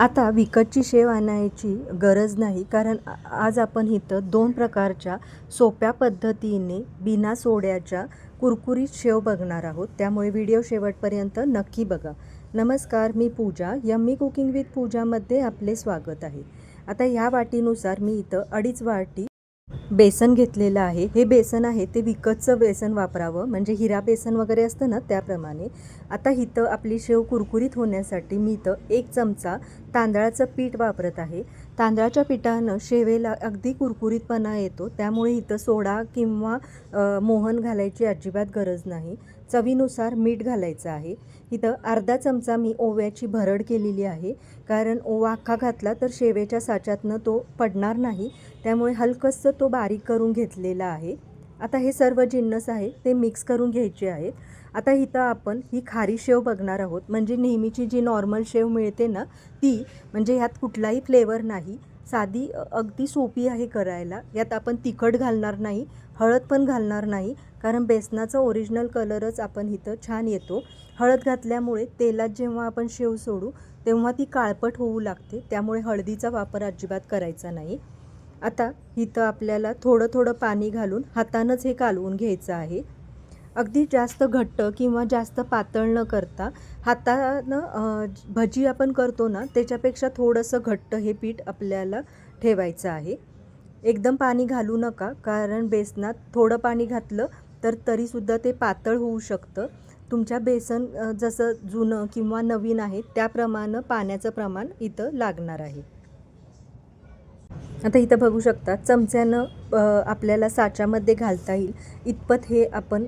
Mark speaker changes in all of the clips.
Speaker 1: आता विकतची शेव आणायची गरज नाही कारण आज आपण इथं दोन प्रकारच्या सोप्या पद्धतीने बिना सोड्याच्या कुरकुरीत शेव बघणार आहोत. त्यामुळे व्हिडिओ शेवटपर्यंत नक्की बघा. नमस्कार मी पूजा. यम्मी कुकिंग विथ पूजामध्ये आपले स्वागत आहे. आता ह्या वाटीनुसार मी इथं अडीच वाटी बेसन घेतलेलं आहे. हे बेसन आहे ते विकतचं बेसन वापरावं. म्हणजे हिरा बेसन वगैरे असतं ना त्याप्रमाणे. आता इथं आपली शेव कुरकुरीत होण्यासाठी मी इथं एक चमचा तांदळाचं पीठ वापरत आहे. तांदळाच्या पिठानं शेवेला अगदी कुरकुरीतपणा येतो त्यामुळे इथं सोडा किंवा मोहन घालायची अजिबात गरज नाही. चवीनुसार मीठ घालायचं आहे. इथं अर्धा चमचा मी ओव्याची भरड केलेली आहे. कारण ओवा अख्खा घातला तर शेवेच्या साच्यातनं तो पडणार नाही. त्यामुळे हलकंसं तो बारीक करून घेतलेला आहे. आता हे सर्व जिन्नस आहे ते मिक्स करून घ्यायचे आहेत. आता इथं आपण ही खारी शेव बघणार आहोत. म्हणजे नेहमीची जी नॉर्मल शेव मिळते ना ती म्हणजे ह्यात कुठलाही फ्लेवर नाही. साधी अगदी सोपी आहे करायला. यात आपण तिखट घालणार नाही हळद पण घालणार नाही कारण बेसनाचा ओरिजिनल कलरच आपण इथं छान येतो. हळद घातल्यामुळे तेलात जेव्हा आपण शेव सोडू तेव्हा ती काळपट होऊ लागते. त्यामुळे हळदीचा वापर अजिबात करायचा नाही. आता इथं आपल्याला थोडं थोडं पाणी घालून हातानंच हे कालवून घ्यायचं आहे. अगदी जास्त घट्ट किंवा जास्त पातळ न करता हातानं भजी आपण करतो ना त्याच्यापेक्षा थोडंसं घट्ट हे पीठ आपल्याला ठेवायचं आहे. एकदम पाणी घालू नका कारण बेसनात थोडं पाणी घातलं तर तरीसुद्धा ते पातळ होऊ शकतं. तुमच्या बेसन जसं जुनं किंवा नवीन आहे त्याप्रमाणे पाण्याचं प्रमाण इथं लागणार आहे. आता इथं बघू शकता चमच्यानं आपल्याला साच्यामध्ये घालता येईल. इतपत हे आपण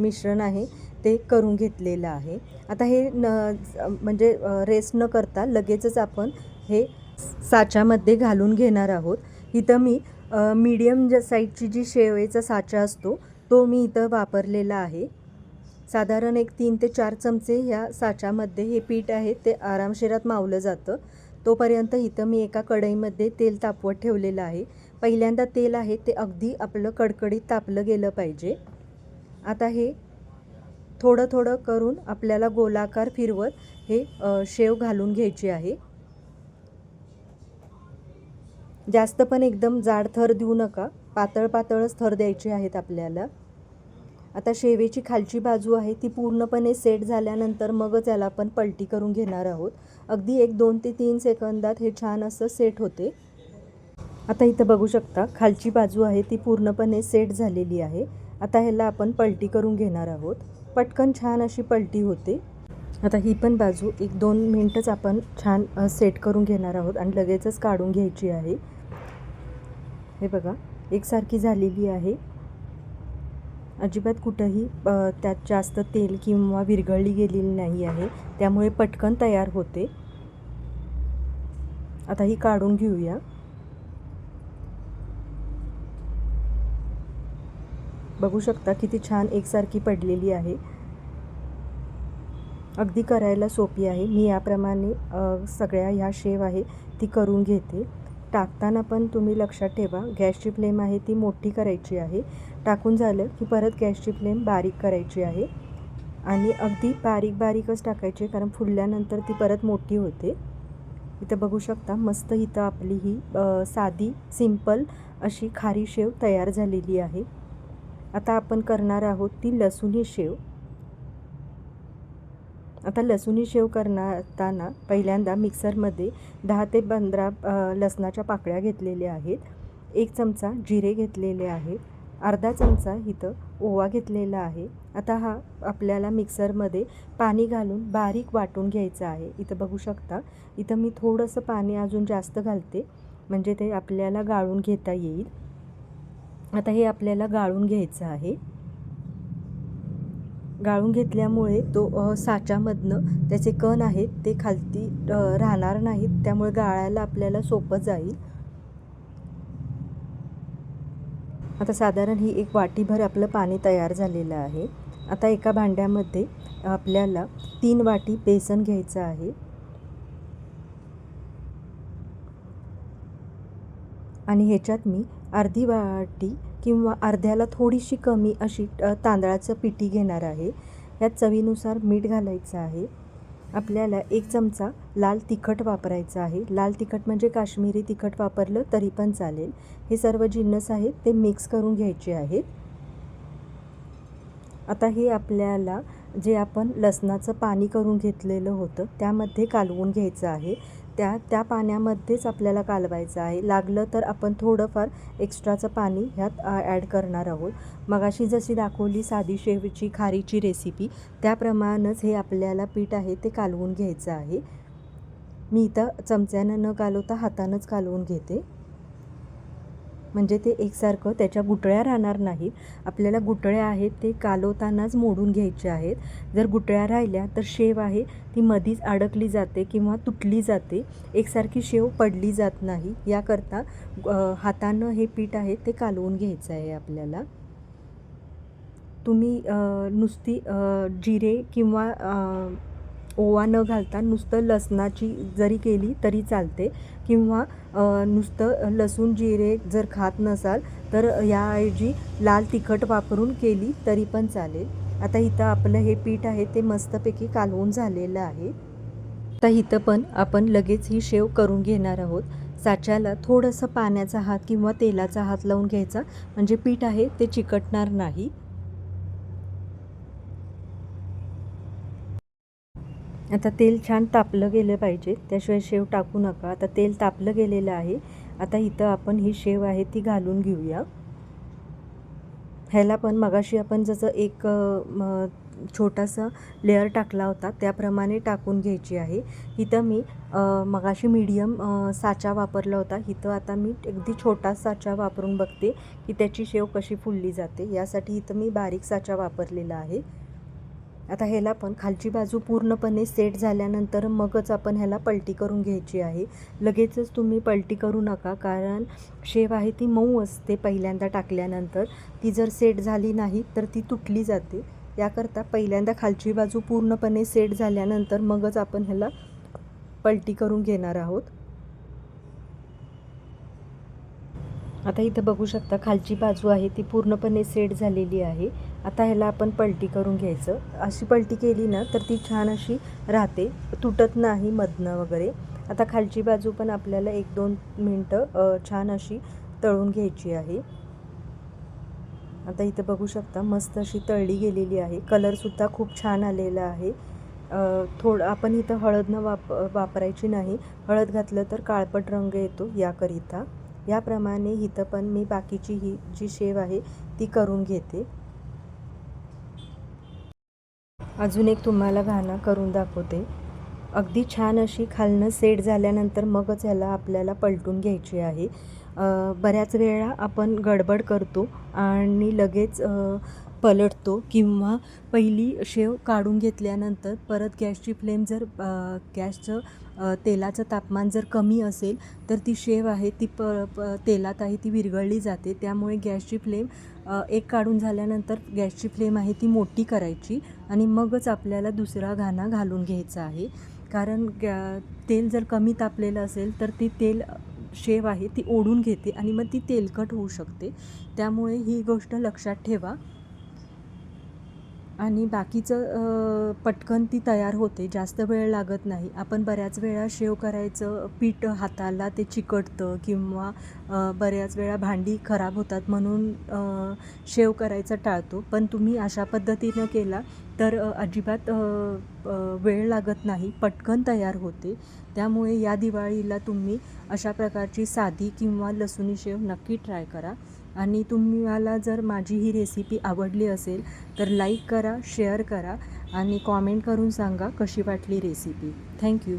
Speaker 1: मिश्रण आहे ते करून घेतलेलं आहे. आता हे न म्हणजे रेस्ट न करता लगेचच आपण हे साच्यामध्ये घालून घेणार आहोत. इथं मी मीडियम ज साईजची जी शेवेचा साचा असतो तो मी इथं वापरलेला आहे. साधारण एक तीन ते चार चमचे ह्या साच्यामध्ये हे पीठ आहे ते आरामशिरात मावलं जातं. तोपर्यंत इथं मी एका कढईमध्ये तेल तापवत ठेवलेलं आहे. पहिल्यांदा तेल आहे ते अगदी आपलं कडकडीत तापलं गेलं पाहिजे. आता हे थोडं थोडं करून आपल्याला गोलाकार फिरवत हे शेव घालून घ्यायची आहे. जास्त पण एकदम जाड थर देऊ नका. पातळ पातळच थर द्यायचे आहेत आपल्याला. आता शेवेची खालची बाजू आहे ती पूर्णपणे सेट झाल्यानंतर मगच याला आपण पलटी करून घेणार आहोत. अगदी एक दोन ते तीन सेकंदात हे छान असं सेट होते. आता इथं बघू शकता खालची बाजू आहे ती पूर्णपणे सेट झालेली आहे. आता ह्याला आपण पलटी करून घेणार आहोत. पटकन छान अशी पलटी होते. आता ही पण बाजू एक दोन मिनटंच आपण छान सेट करून घेणार आहोत आणि लगेचच काढून घ्यायची आहे. हे बघा एकसारखी झालेली आहे. अजिबात कुठंही त्यात जास्त तेल किंवा विरघळली गेलेली नाही आहे. त्यामुळे पटकन तयार होते. आता ही काढून घेऊया. बघू शकता किती छान एकसारखी पडलेली आहे. अगदी करायला सोपी आहे. मी याप्रमाणे सगळ्या ह्या शेव आहे ती करून घेते. टाकताना पण तुम्ही लक्षात ठेवा गॅसची फ्लेम आहे ती मोठी करायची आहे. टाकून झालं की परत गॅसची फ्लेम बारीक करायची आहे. आणि अगदी बारीक बारीकच टाकायची कारण फुलल्यानंतर ती परत मोठी होते. इथं बघू शकता मस्त इथं आपली ही साधी सिंपल अशी खारी शेव तयार झालेली आहे. आता आपण करणार आहोत ती लसूणी शेव. आता लसूणी शेव करताना पहिल्यांदा मिक्सरमध्ये दहा ते पंधरा लसणाच्या पाकळ्या घेतलेल्या आहेत. एक चमचा जिरे घेतलेले आहे अर्धा चमचा इथं ओवा घेतलेला आहे. आता हा आपल्याला मिक्सरमध्ये पाणी घालून बारीक वाटून घ्यायचा आहे. इथं बघू शकता इथं मी थोडंसं पाणी अजून जास्त घालते. म्हणजे ते आपल्याला गाळून घेता येईल. आता हे आपल्याला गाळून घ्यायचं आहे. गाळून घेतल्यामुळे तो साच्यामधनं त्याचे कण आहेत ते खालती राहणार नाहीत. त्यामुळे गाळायला आपल्याला सोपं जाईल. आता साधारण ही एक वाटीभर आपलं पाणी तयार झालेलं आहे. आता एका भांड्यामध्ये आपल्याला तीन वाटी बेसन घ्यायचं आहे. आणि ह्याच्यात मी अर्धी वाटी किंवा अर्ध्याला थोडीशी कमी अशी तांदळाचं पिठी घेणार आहे. यात चवीनुसार मीठ घालायचं आहे. आपल्याला एक चमचा लाल तिखट वापरायचं आहे. लाल तिखट म्हणजे काश्मीरी तिखट वापरलं तरी पण चालेल. हे सर्व जिन्नस आहेत ते मिक्स करून घ्यायचे आहेत. आता हे आपल्याला जे आपण लसणाचं पाणी करून घेतलेलं होतं त्यामध्ये कालवून घ्यायचं आहे. त्या त्या पाण्यामध्येच आपल्याला कालवायचं आहे. लागलं तर आपण थोडंफार एक्स्ट्राचं पाणी ह्यात ॲड करणार आहोत. मगाशी जशी दाखवली साधी शेवची खारीची रेसिपी त्याप्रमाणेच हे आपल्याला पीठ आहे ते कालवून घ्यायचं आहे. मी इथं चमच्यानं न कालवता हातानंच कालवून घेते. म्हणजे ते एकसारखं त्याच्या गुटळ्या राहणार नाहीत. आपल्याला गुटळ्या आहेत ते कालवतानाच मोडून घ्यायचे आहेत. जर गुटळ्या राहिल्या तर शेव आहे ती मधीच अडकली जाते किंवा तुटली जाते. एकसारखी शेव पडली जात नाही. याकरता हातानं हे पीठ आहे ते कालवून घ्यायचं आहे आपल्याला. तुम्ही नुसती जिरे किंवा ओवा न घालता नुसतं लसणाची जरी केली तरी चालते. किंवा नुसतं लसूण जिरे जर खात नसाल तर याऐवजी लाल तिखट वापरून केली तरी पण चालेल. आता इथं आपलं हे पीठ आहे ते मस्तपैकी कालवून झालेलं आहे. आता इथं पण आपण लगेच ही शेव करून घेणार आहोत. साच्याला थोडंसं पाण्याचा हात किंवा तेलाचा हात लावून घ्यायचा. म्हणजे पीठ आहे ते चिकटणार नाही. आता तेल छान तापलं गेलं पाहिजे त्याशिवाय शेव टाकू नका. आता तेल तापलं गेलेलं आहे. आता इथं आपण ही शेव आहे ती घालून घेऊया. ह्याला पण मगाशी आपण जसं एक म छोटासा लेअर टाकला होता त्याप्रमाणे टाकून घ्यायची आहे. इथं मी मगाशी मीडियम साचा वापरला होता. इथं आता मी अगदी छोटा साचा वापरून बघते की त्याची शेव कशी फुलली जाते. यासाठी इथं मी बारीक साचा वापरलेला आहे. आता ह्याला पण खालची बाजू पूर्णपणे सेट झाल्यानंतर मगच आपण ह्याला पलटी करून घ्यायची आहे. लगेचच तुम्ही पलटी करू नका कारण शेव आहे ती मऊ असते पहिल्यांदा टाकल्यानंतर. ती जर सेट झाली नाही तर ती तुटली जाते. याकरता पहिल्यांदा खालची बाजू पूर्णपणे सेट झाल्यानंतर मगच आपण ह्याला पलटी करून घेणार आहोत. आता इथं बघू शकता खालची बाजू आहे ती पूर्णपणे सेट झालेली आहे. आता ह्याला आपण पलटी करून घ्यायचं. अशी पलटी केली ना तर ती छान अशी राहते तुटत नाही मधनं वगैरे. आता खालची बाजू पण आपल्याला एक दोन मिनटं छान अशी तळून घ्यायची आहे. आता इथं बघू शकता मस्त अशी तळली गेलेली आहे. कलरसुद्धा खूप छान आलेला आहे. थोडं आपण इथं हळद न वाप वापरायची नाही. हळद घातलं तर काळपट रंग येतो याकरिता. याप्रमाणे इथं पण मी बाकीची ही जी शेव आहे ती करून घेते. अजून एक तुम्हाला घाणं करून दाखवते. अगदी छान अशी खालनं सेट झाल्यानंतर मगच ह्याला आपल्याला पलटून घ्यायची आहे. बऱ्याच वेळा आपण गडबड करतो आणि लगेच पलटतो किंवा पहिली शेव काढून घेतल्यानंतर परत गॅसची फ्लेम जर गॅसचं तेलाचं तापमान जर कमी असेल तर ती शेव आहे ती प प तेलात आहे ती विरघळली जाते. त्यामुळे गॅसची फ्लेम एक काढून झाल्यानंतर गॅसची फ्लेम आहे ती मोठी करायची आणि मगच आपल्याला दुसरा घाणा घालून घ्यायचा आहे. कारण गॅ तेल जर कमी तापलेलं असेल तर ती तेल शेव आहे ती ओढून घेते आणि मग ती तेलकट होऊ शकते. त्यामुळे ही गोष्ट लक्षात ठेवा. आणि बाकीचं पटकन ती तयार होते जास्त वेळ लागत नाही. आपण बऱ्याच वेळा शेव करायचं पीठ हाताला ते चिकटतं किंवा बऱ्याच वेळा भांडी खराब होतात म्हणून शेव करायचं टाळतो. पण तुम्ही अशा पद्धतीनं केला तर अजिबात वेळ लागत नाही पटकन तयार होते. त्यामुळे या दिवाळीला तुम्ही अशा प्रकारची साधी किंवा लसुणी शेव नक्की ट्राय करा. आणि तुम्हाला जर माझी ही रेसिपी आवडली असेल तर लाईक करा शेअर करा आणि कॉमेंट करून सांगा कशी वाटली रेसिपी थँक्यू